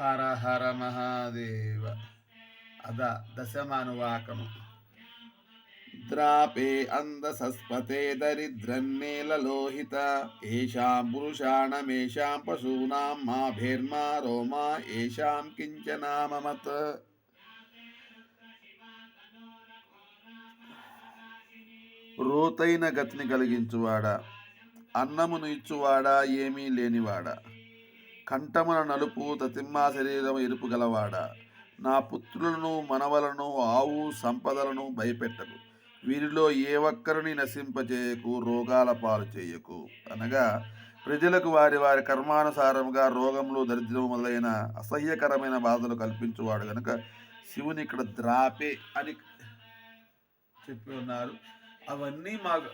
హర హర మహాదేవ. అద దశమానువాకము. ద్రాపే అందసస్పతే దరిద్రన్నేలలోహిత ఏషాం పురుషాణమేషాం పశూనాం మా భేర్మా రోమా ఏషాం కించనామమత్ రోతైన గతిని కలిగించువాడా. అన్నమును ఇచ్చువాడా ఏమీ లేనివాడా. కంఠమున నలుపు తతిమ్మా శరీరం ఎరుపు గలవాడ. నా పుత్రులను మనవలను ఆవు సంపదలను భయపెట్టకు వీరిలో ఏ ఒక్కరిని నశింపచేయకు రోగాల పాలు చేయకు. అనగా ప్రజలకు వారి వారి కర్మానుసారముగా రోగములు దరిద్రము మొదలైన అసహ్యకరమైన బాధలు కల్పించువాడు కనుక శివుని ఇక్కడ ద్రాపే అని చెప్పి ఉన్నారు. అవన్నీ మాకు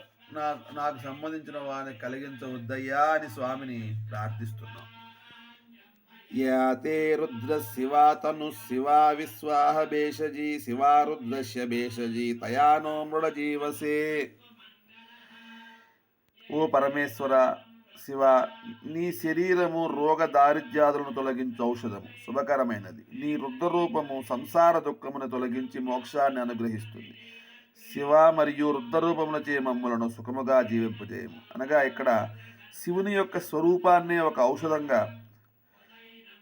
నాకు సంబంధించిన వారిని కలిగించవద్దయ్యా అని స్వామిని ప్రార్థిస్తున్నాం. యాతే రుద్ర శివా తను శివా విశ్వాహ భేషజీ శివా రుద్రస్య భేషజీ తయానో మృడ జీవసే ఓ పరమేశ్వర శివ నీ శరీరము రోగ దారిద్ర్యాదులను తొలగించు ఔషధము శుభకరమైనది. నీ రుద్రరూపము సంసార దుఃఖమును తొలగించి మోక్షాన్ని అనుగ్రహిస్తుంది. శివ మరియు రుద్రరూపములచే మమ్ములను సుఖముగా జీవింపజేయము. అనగా ఇక్కడ శివుని యొక్క స్వరూపాన్నే ఒక ఔషధంగా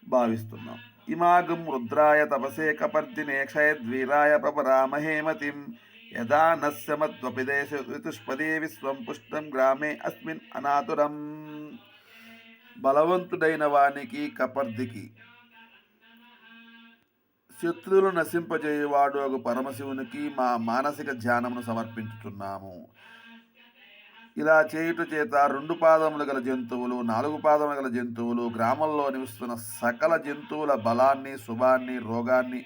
భావిస్తున్నాం. ఇమాగం రుద్రాయ తపసే కపర్దినే క్షయద్వీరాయ ప్రపరామహేమతిం యదా నస్యమద్వపిదేశ ఋతుష్పదే విశ్వం పుష్టం గ్రామే అస్మిన్ అనాతురం. బలవంతుడైన వానికి కపర్దికి. శత్రువులు నశింపజేయవాడు ఒక పరమశివునికి మా మానసిక ధ్యానమును సమర్పించుతున్నాము ఇలా చేయుట చేత రెండు పాదములు గల జంతువులు నాలుగు పాదములు గల జంతువులు గ్రామంలో నివసిస్తున్న సకల జంతువుల బలాన్ని శుభాన్ని రోగాన్ని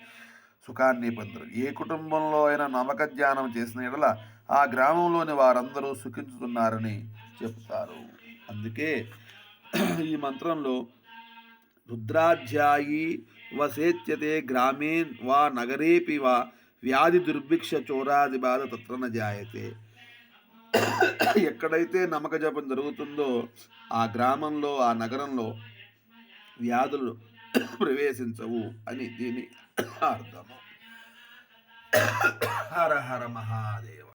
సుఖాన్ని పొందరు ఏ కుటుంబంలో అయినా నమ్మక ధ్యానం చేసిన ఎడల ఆ గ్రామంలోని వారందరూ సుఖించుతున్నారని చెప్తారు. అందుకే ఈ మంత్రంలో రుద్రాధ్యాయి వసేత్యతే గ్రామేన్ వా నగరేపి వా వ్యాధి దుర్భిక్ష చోరాది బాధ తత్రన జాయతే. ఎక్కడైతే నమ్మక జపం జరుగుతుందో ఆ గ్రామంలో ఆ నగరంలో వ్యాధులు ప్రవేశించవు అని దీని అర్థము. హర హర మహాదేవ.